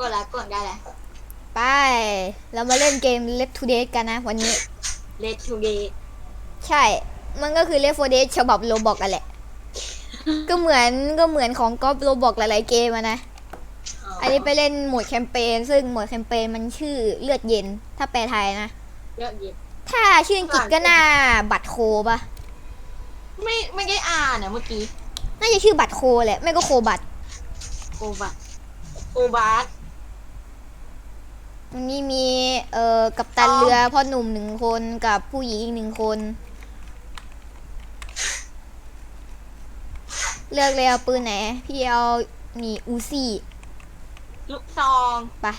กดแล้วกดได้แล้วไป เรามาเล่นเกม Left to Date กันนะวันนี้ เลททูเดย์ใช่ มันก็คือ Left 4 Dead ฉบับโลบอกกันแหละ ก็เหมือนก็เหมือนของก๊อปโลบอกหลายๆเกมอะนะ อันนี้ไปเล่นโหมดแคมเปญซึ่งโหมดแคมเปญมันชื่อเลือดเย็น ถ้าแปลไทยนะ เลือกหยิบถ้าชื่ออังกฤษก็น่าบัตรโคปะไม่ไม่ได้อ่านอะเมื่อกี้น่าจะชื่อบัตรโคแหละ ไม่ก็โคบัตรโอบัตโอบาส วันนี้มีเอ่อกัปตันอ๋อเรือพ่อหนุ่มหนึ่งคนกับผู้หญิงอีกหนึ่งคน เลือกเลยเอาปืนไหน พี่เอามีอูซี่ลูกซองปะ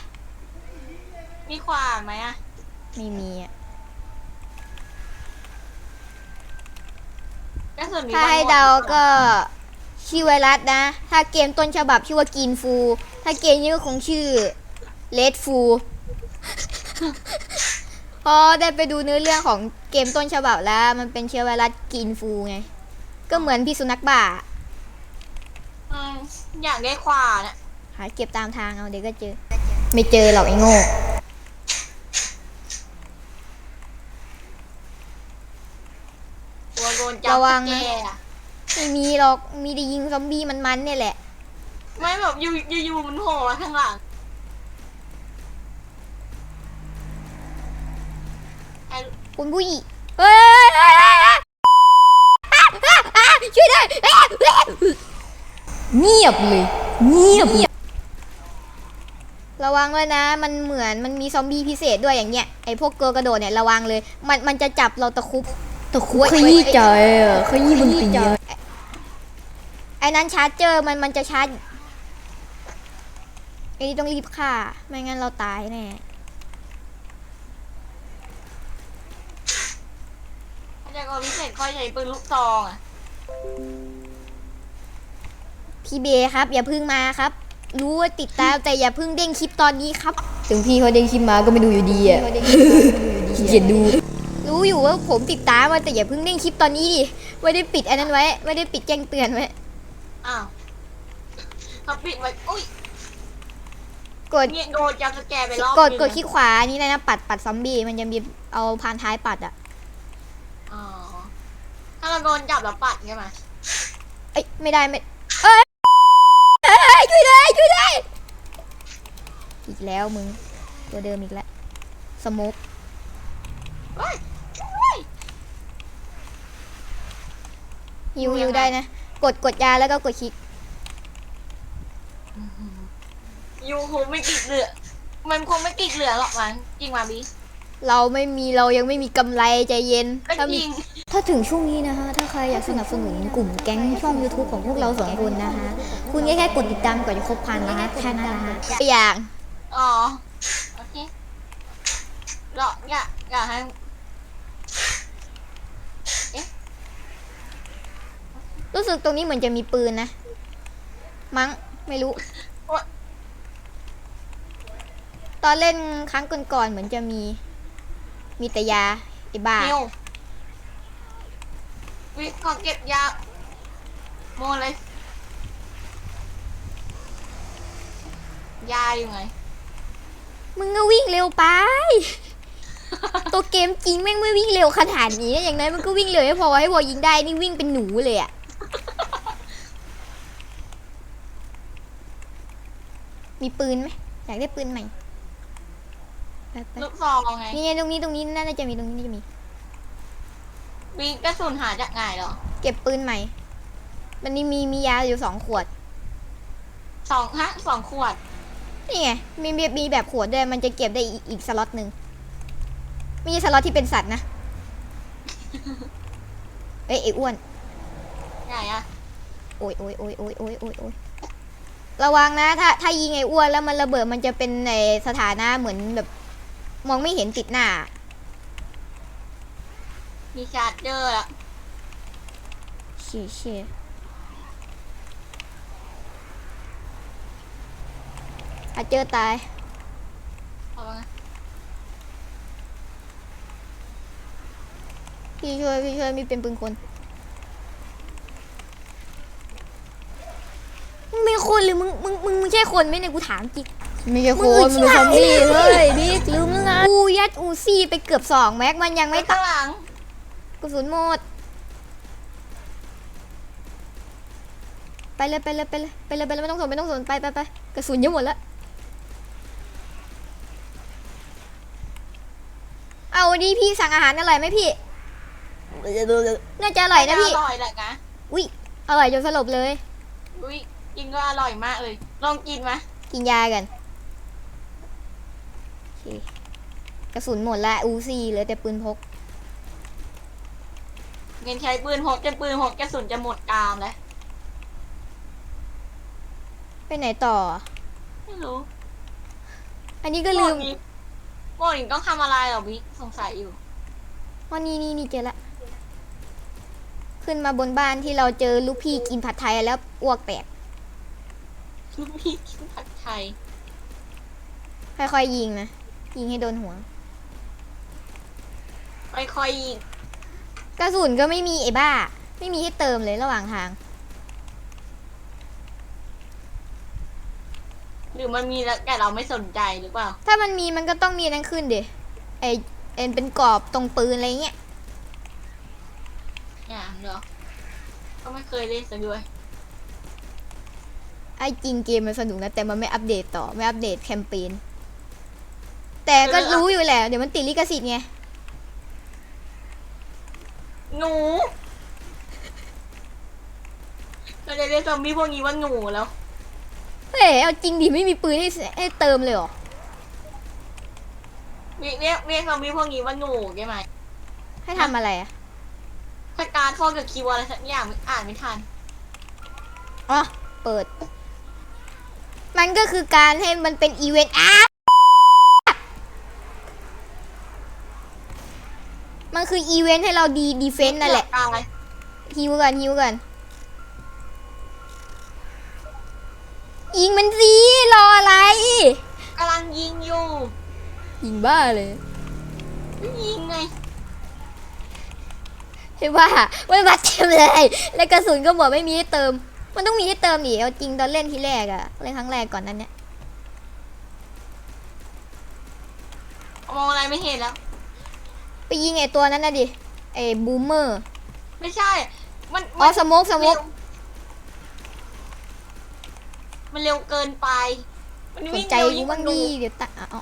มีขวานไหมอะไม่มีอะกระสุนมีถ้าให้เดาก็ชื่อไวรัสนะ ถ้าเกมต้นฉบับชื่อว่ากินฟู ถ้าเกมนี้ก็คงชื่อเลดฟู พอได้ไปดูเนื้อเรื่องของเกมต้นฉบับแล้ว มันเป็นเชื้อไวรัสกินฟูไง ก็เหมือนพี่สุนัขบ้า อืมอยากได้ขวานอะหาเก็บตามทางเอาเดี๋ยวก็เจอ ไม่เจอหรอกไอ้โง่กลัวโดนจับระวังสนะ แกร์อะไม่มีหรอกมีแต่ยิงซอมบี้มันๆเนี่ยแหละ ไม่แบบอยู่อยู่ๆมันโผล่มาข้างหลังไอ้ คุณผู้หญิงเฮ้ยเฮ้ยเฮ้ยเฮ้ยอะอะอะช่วยด้วยเงียบเลย เงียบ ระวังเลยนะ มันเหมือนมันมีซอมบี้พิเศษด้วยอย่างเงี้ย ไอพวกเกลือกระโดดเนี่ยระวังเลย มันมันจะจับเราตะคุบ ตะคุบขยี้ใจอะขยี้บนตีอะไอ้นั้นชาร์จเจอมันมันจะชาร์จไอ้นี่ต้องรีบฆ่า ไม่งั้นเราตายแน่ พระเจ้าก็พิเศษค่อยใช้ปืนลูกซองอะพี่เบครับ อย่าเพึ่งมาครับ รู้ว่าติดตามแต่อย่าเพึ่งเด้งคลิปตอนนี้ครับ ถึงพี่เขาเด้งคลิปมาก็ไม่ดูอยู่ดีอะขี้เกียจดู รู้อยู่ว่าผมติดตามมาแต่อย่าเพิ่งเด้งคลิปตอนนี้ดิไม่ได้ปิดอันนั้นไว้ไม่ได้ปิดแจ้งเตือนไว้อ้าวเขาปิดไว้อุ้ยกดเนี่ยโดนจับสแกร์ไปรอบกดนึงกดคลิกขวานี่เลยนะปัดปัดซอมบี้มันจะมีเอาพานท้ายปัดอะอ๋อถ้า เราโดนจับแล้วปัดใช่ไหมเอ้ยไม่ได้ไม่เอ้ยเอ้ยช่วยด้วยช่วยด้วยอีกแล้วมึง ตัวเดิมอีกแล้วสโมกเฮ้ยเฮ้ยฮิวดูฮิยัวงไงได้นะ กดกดยาแล้วก็กดคลิกยูคงไม่กิดเหลือ มันคงไม่กิดเหลือหรอกมั้งจริงมาบี เราไม่มีเรายังไม่มีกำไรใจเย็นก็ถ้าจมีริงถ้าถึงช่วงนี้นะคะถ้าใครอยากสนับสนุนกลุ่มแก๊งช่อง YouTube ของพวกเราสองคนนะคะ คุณแค่กดติดตามก่อนจะครบพันนะคะแค่นั้นนะคะอย่างอ๋อ โอเคหรอกอยากอยากให้รู้สึกตรงนี้เหมือนจะมีปืนนะ มั้งไม่รู้ ตอนเล่นครั้งก่อนๆเหมือนจะมี มีแต่ยาไอ้บ้านิววิขอเก็บยาโมเลย ยาอยู่ไง มึงก็วิ่งเร็วไป ตัวเกมจริงแม่งไม่วิ่งเร็วขนาดนี้นะอย่างนั้นมันก็วิ่งเร็วไม่พอให้พอยิงได้นี่วิ่งเป็นหนูเลยอะมีปืนไหมอยากได้ปืนใหม่ ไปไปลูกซองไงนี่ไงตรงนี้ตรงนี้น่าจะมีตรงนี้น่าจะมีวิกระสุนหาจากไหนเหรอเก็บปืนใหม่ มันนี่มีมียาอยู่สองขวด สองฮะสองขวด นี่ไงมีมีมีแบบขวดด้วยมันจะเก็บได้อีกอีกสล็อตหนึ่งไม่ใช่สล็อตที่เป็นสัตว์นะ เอ้ยไอ้อ้วน ไหนอะโอ้ยโอ้ยโอ้ยโอ้ยโอ้ยโอ้ยโอ้ยระวังนะ ถ้าถ้ายิงไอ้อ้วนแล้วมันระเบิดมันจะเป็นในสถานะเหมือนแบบ มองไม่เห็นติดหน้า มีชาร์จเจอร์ละเชี่ยเชี่ยอาเจอตาย เอามาไงพี่ช่วย พี่ช่วย มีเป็นปืนคนมึงเป็นคนหรือมึงมึงมึงมึงใช่คนไหมเนี่ยกูถามจริง ไม่ใช่โคมือนมันเป็นซอมบี้ชิบหายเฮ้ยบิ๊กลืมแล้วไง กูยัดอูซี่ไปเกือบสองแม็กมันยังไม่ไม่ตัข้าดงหลังกระสุนหมด ไปเลยไปเลยไปเลยไปเลยไปเลยไม่ต้องสนไม่ต้องสนไปไปไปกระสุนเยอะหมดแล้ว เอาดีพี่สั่งอาหารอร่อยไหมพี่ น่าจะอร่อยนะพี่ อร่อยแหละนะอุ้ยอร่อยจนสลบเลย อุ้ยกินก็อร่อยมากเลย ลองกินไหมกินยากันโอเค กระสุนหมดละอูซี่เหลือแต่ปืนพก เงินใช้ปืนหกจนปืนหกกระสุนจะหมดกามแล้วไปไหนต่อ ไม่รู้ อันนี้ก็ลืมโมนิงต้องทำอะไรเหรอบิ๊กสงสัยอยู่วันนี้นี่นี่เจอละ ขึ้นมาบนบ้านที่เราเจอลูกพี่กินผัดไทยแล้วอ้วกแตกพี่กินผัดไทยค่อยๆยิงนะ ยิงให้โดนหัวไม่ ค่อยยิงกระสุนก็ไม่มีไอ้บ้า ไม่มีให้เติมเลยระหว่างทาง หรือมันมีแล้วแต่เราไม่สนใจหรือเปล่า ถ้ามันมีมันก็ต้องมีนั่นขึ้นดิไอเอ็นเป็นกรอบตรงปืนอะไรเงี้ยอย่างเดียวก็ไม่เคยเล่นซะด้วย ไอจริงเกมมันสนุกนะแต่มันไม่อัปเดตต่อไม่อัปเดตแคมเปญแต่ก็รู้อยู่แหละเดี๋ยวมันติดลิขสิทธิ์ไง หนูเราจะเรียกซอมบี้พวกนี้ว่าหนูแล้ว เฮ้ยเอาจริงดิไม่มีปืนให้ให้เติมเลยเหรอ เรียกเรียกเรียกซอมบี้พวกนี้ว่าหนูใช่ไหมให้ทำอะไรอะถ้าการข้อกับคีย์เวิร์ดอะไรสักอย่างอ่านไม่ทัน อ๋อ เปิด มันก็คือการให้มันเป็นอีเวนต์อา มันคืออีเวนต์ให้เราดีดีเฟนต์นั่นแหละตายฮิวกันฮิวกันยิงมันสิรออะไรกำลังยิงอยู่ ยิงบ้าเลย ยิงไงเห็นว่ามันบาดเจ็บเลย แล้วกระสุนก็หมดไม่มีให้เติม มันต้องมีให้เติมดิเอาจริงตอนเล่นทีแรกอะเล่นครั้งแรกก่อนนั้นเนี่ยมองอะไรไม่เห็นแล้ว ไปยิงไอ้ตัวนั้นนะดิไอ้บูมเมอร์ไม่ใช่ มันอ๋อสโมกสโมกมันเร็วเกินไป มันสนวิ่งใจเร็วกูยิ่งกบ้าว่างหนูดีเดี๋ยวตะเอาเอา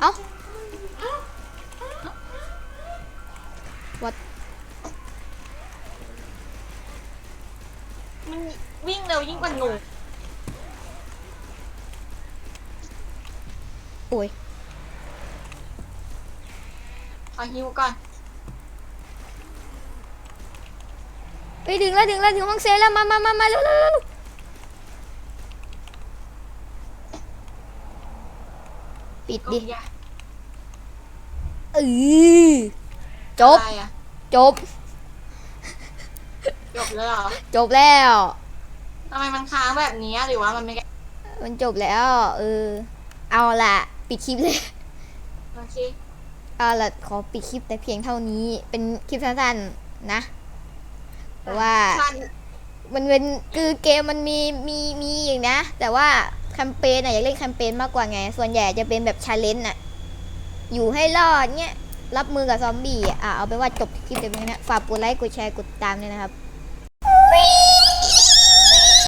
เอาวัดมันวิ่งเร็วยิ่งกว่าหนู โอ้ยขอฮิวก่อน ไปถึงแล้วถึงแล้วถึงห้องเซฟแล้วมามามามาเร็วเร็วเร็วปิดดิก็อย่าเออจบ อะไรอะจบ จบแล้วเหรอจบแล้ว ทำไมมันค้างแบบนี้หรือว่ามันไม่ มันจบแล้ว เออ เอาละ ปิดคลิปเลย โอเคเอาละขอปิดคลิปแต่เพียงเท่านี้ เป็นคลิปสั้นๆนะเพราะว่าทันมันเป็นคือเกมมันมีมีมีอีกนะ แต่ว่าแคมเปญอะอยากเล่นแคมเปญมากกว่าไง ส่วนใหญ่จะเป็นแบบชาเลนจ์อะอยู่ให้รอดเนี้ยรับมือกับซอมบี้อะอะเอาไปนว่าจบคลิปเดี๋ยวนี้นะ ฝากกดไลค์กดแชร์กดติดตามด้วยนะครับ